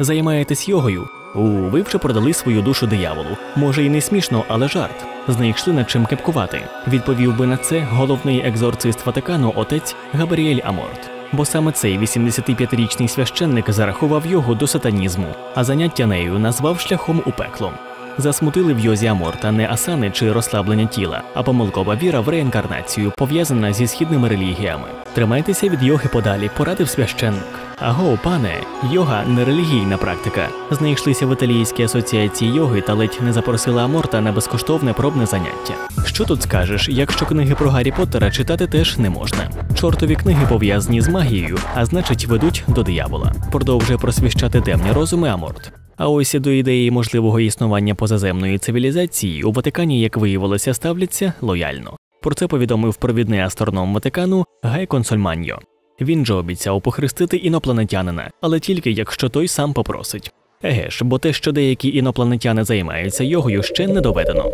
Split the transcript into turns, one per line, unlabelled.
Займаєтесь йогою? У, ви вже продали свою душу дияволу. Може, і не смішно, але жарт. Знайшли над чим кепкувати. Відповів би на це головний екзорцист Ватикану отець Габріель Аморт. Бо саме цей 85-річний священник зарахував його до сатанізму, а заняття нею назвав шляхом у пекло. Засмутили в йозі Аморта не асани чи розслаблення тіла, а помилкова віра в реінкарнацію, пов'язана зі східними релігіями. Тримайтеся від йоги подалі, порадив священник. Аго, пане, йога не релігійна практика. Знайшлися в італійській асоціації йоги та ледь не запросила Аморта на безкоштовне пробне заняття. Що тут скажеш, якщо книги про Гаррі Поттера читати теж не можна? Чортові книги пов'язані з магією, а значить ведуть до диявола. Продовжує просвіщати темні розуми Аморт. А ось до ідеї можливого існування позаземної цивілізації у Ватикані, як виявилося, ставляться лояльно. Про це повідомив провідний астроном Ватикану Гай Консольманьо. Він же обіцяв похрестити інопланетянина, але тільки якщо той сам попросить. Еге ж, бо те, що деякі інопланетяни займаються йогою, ще не доведено.